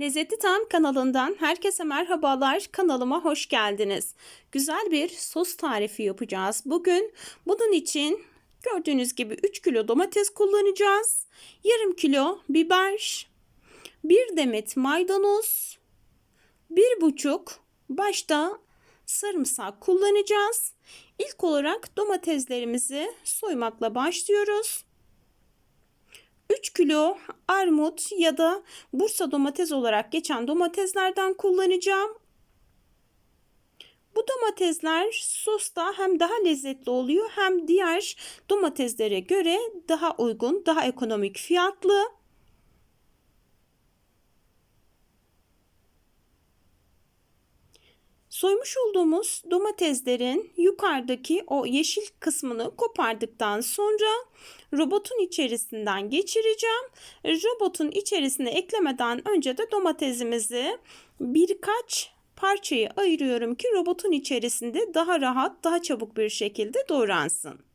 Lezzeti Tam kanalından herkese merhabalar. Kanalıma hoş geldiniz. Güzel bir sos tarifi yapacağız. Bugün bunun için gördüğünüz gibi 3 kilo domates kullanacağız. Yarım kilo biber, bir demet maydanoz, bir buçuk başta sarımsak kullanacağız. İlk olarak domateslerimizi soymakla başlıyoruz. 3 kilo armut ya da Bursa domates olarak geçen domateslerden kullanacağım. Bu domatesler sosta hem daha lezzetli oluyor hem diğer domateslere göre daha uygun, daha ekonomik fiyatlı. Soymuş olduğumuz domateslerin yukarıdaki o yeşil kısmını kopardıktan sonra robotun içerisinden geçireceğim. Robotun içerisine eklemeden önce de domatesimizi birkaç parçayı ayırıyorum ki robotun içerisinde daha rahat, daha çabuk bir şekilde doğransın.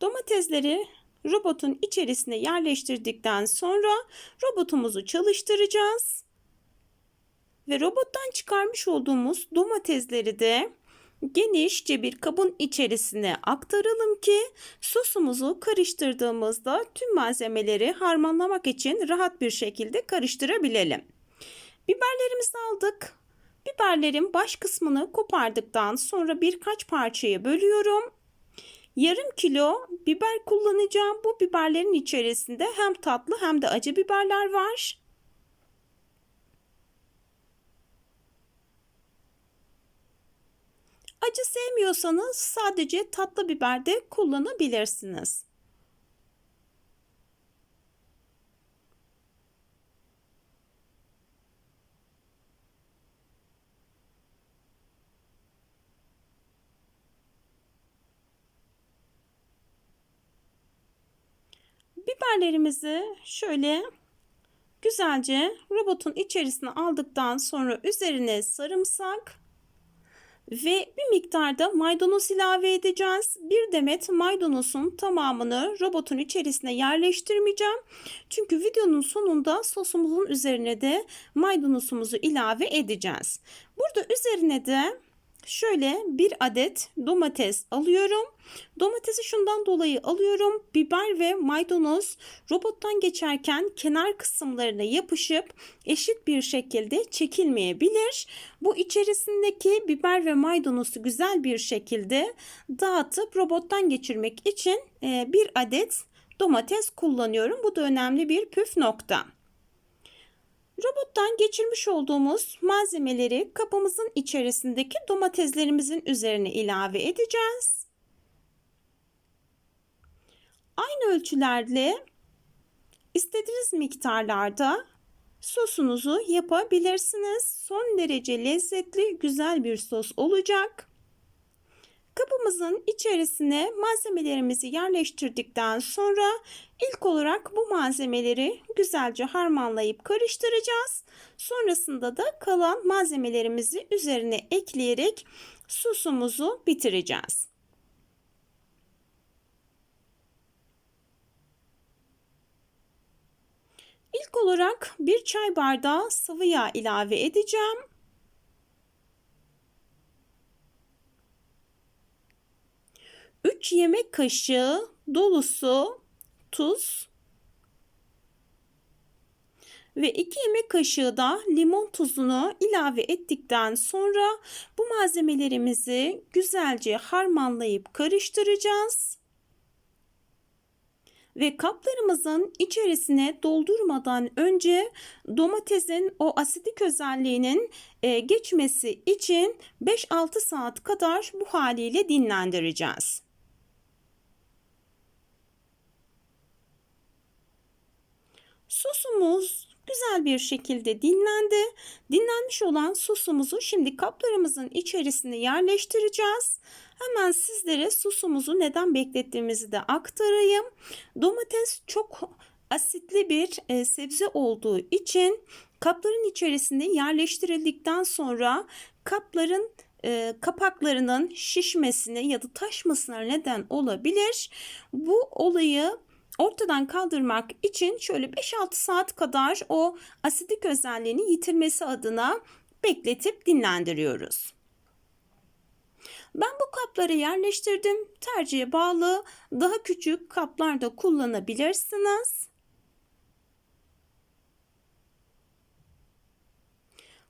Domatesleri robotun içerisine yerleştirdikten sonra robotumuzu çalıştıracağız. Ve robottan çıkarmış olduğumuz domatesleri de genişçe bir kabın içerisine aktaralım ki sosumuzu karıştırdığımızda tüm malzemeleri harmanlamak için rahat bir şekilde karıştırabilelim. Biberlerimizi aldık. Biberlerin baş kısmını kopardıktan sonra birkaç parçaya bölüyorum Yarım kilo biber kullanacağım. Bu biberlerin içerisinde hem tatlı hem de acı biberler var. Acı sevmiyorsanız sadece tatlı biber de kullanabilirsiniz. Biberlerimizi şöyle güzelce robotun içerisine aldıktan sonra üzerine sarımsak ve bir miktarda maydanoz ilave edeceğiz. Bir demet maydanozun tamamını robotun içerisine yerleştirmeyeceğim. Çünkü videonun sonunda sosumuzun üzerine de maydanozumuzu ilave edeceğiz. Burada üzerine de Şöyle bir adet domates alıyorum. Domatesi şundan dolayı alıyorum. Biber ve maydanoz robottan geçerken kenar kısımlarına yapışıp eşit bir şekilde çekilmeyebilir. Bu içerisindeki biber ve maydanozu güzel bir şekilde dağıtıp robottan geçirmek için e, bir adet domates kullanıyorum. Bu da önemli bir püf nokta. Robottan geçirmiş olduğumuz malzemeleri kabımızın içerisindeki domateslerimizin üzerine ilave edeceğiz. Aynı ölçülerle istediğiniz miktarlarda sosunuzu yapabilirsiniz. Son derece lezzetli, güzel bir sos olacak. Kabımızın içerisine malzemelerimizi yerleştirdikten sonra ilk olarak bu malzemeleri güzelce harmanlayıp karıştıracağız. Sonrasında da kalan malzemelerimizi üzerine ekleyerek sosumuzu bitireceğiz. İlk olarak bir çay bardağı sıvı yağ ilave edeceğim. 3 yemek kaşığı dolusu tuz ve 2 yemek kaşığı da limon tuzunu ilave ettikten sonra bu malzemelerimizi güzelce harmanlayıp karıştıracağız. Ve kaplarımızın içerisine doldurmadan önce domatesin o asidik özelliğinin e, geçmesi için 5-6 saat kadar bu haliyle dinlendireceğiz. Sosumuz güzel bir şekilde dinlendi. Dinlenmiş olan sosumuzu şimdi kaplarımızın içerisine yerleştireceğiz. Hemen sizlere sosumuzu neden beklettiğimizi de aktarayım. Domates çok asitli bir e, sebze olduğu için kapların içerisinde yerleştirildikten sonra kapların e, kapaklarının şişmesine ya da taşmasına neden olabilir. Bu olayı ortadan kaldırmak için şöyle 5-6 saat kadar o asidik özelliğini yitirmesi adına bekletip dinlendiriyoruz. Ben bu kapları yerleştirdim. Tercihe bağlı daha küçük kaplar da kullanabilirsiniz.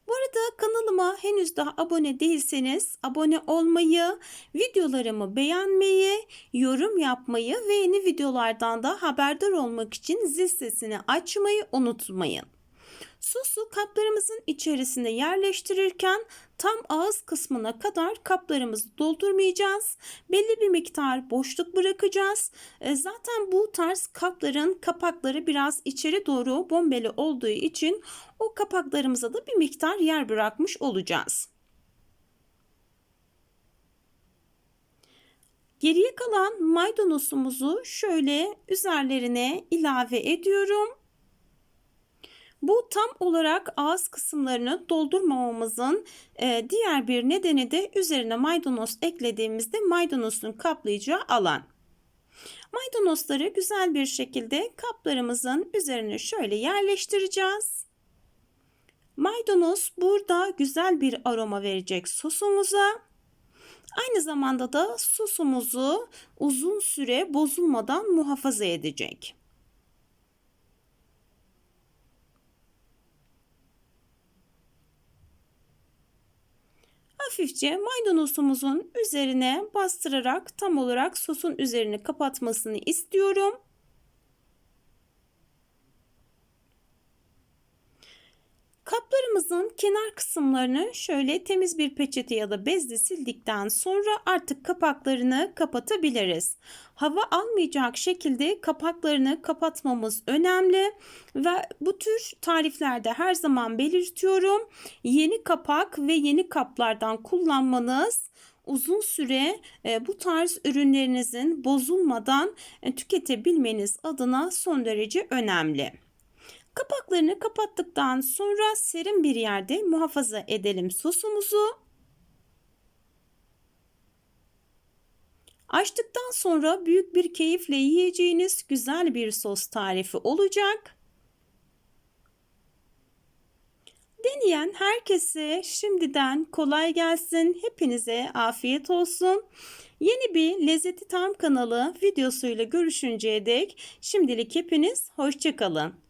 Bu arada kanalıma henüz daha abone değilseniz abone olmayı, videolarımı beğenmeyi, yorum yapmayı ve yeni videolardan da haberdar olmak için zil sesini açmayı unutmayın. Sosu kaplarımızın içerisine yerleştirirken tam ağız kısmına kadar kaplarımızı doldurmayacağız. Belli bir miktar boşluk bırakacağız. E, zaten bu tarz kapların kapakları biraz içeri doğru bombeli olduğu için o kapaklarımıza da bir miktar yer bırakmış olacağız. Geriye kalan maydanozumuzu şöyle üzerlerine ilave ediyorum. Bu tam olarak ağız kısımlarını doldurmamamızın e, diğer bir nedeni de üzerine maydanoz eklediğimizde maydanozun kaplayacağı alan. Maydanozları güzel bir şekilde kaplarımızın üzerine şöyle yerleştireceğiz. Maydanoz burada güzel bir aroma verecek sosumuza. Aynı zamanda da sosumuzu uzun süre bozulmadan muhafaza edecek. Hafifçe maydanozumuzun üzerine bastırarak tam olarak sosun üzerini kapatmasını istiyorum. Kaplarımızın kenar kısımlarını şöyle temiz bir peçete ya da bezle sildikten sonra artık kapaklarını kapatabiliriz. Hava almayacak şekilde kapaklarını kapatmamız önemli ve bu tür tariflerde her zaman belirtiyorum. Yeni kapak ve yeni kaplardan kullanmanız uzun süre e, bu tarz ürünlerinizin bozulmadan e, tüketebilmeniz adına son derece önemli. Kapaklarını kapattıktan sonra serin bir yerde muhafaza edelim sosumuzu. Açtıktan sonra büyük bir keyifle yiyeceğiniz güzel bir sos tarifi olacak. Deneyen herkese şimdiden kolay gelsin. Hepinize afiyet olsun. Yeni bir Lezzeti Tam kanalı videosuyla görüşünceye dek şimdilik hepiniz hoşçakalın.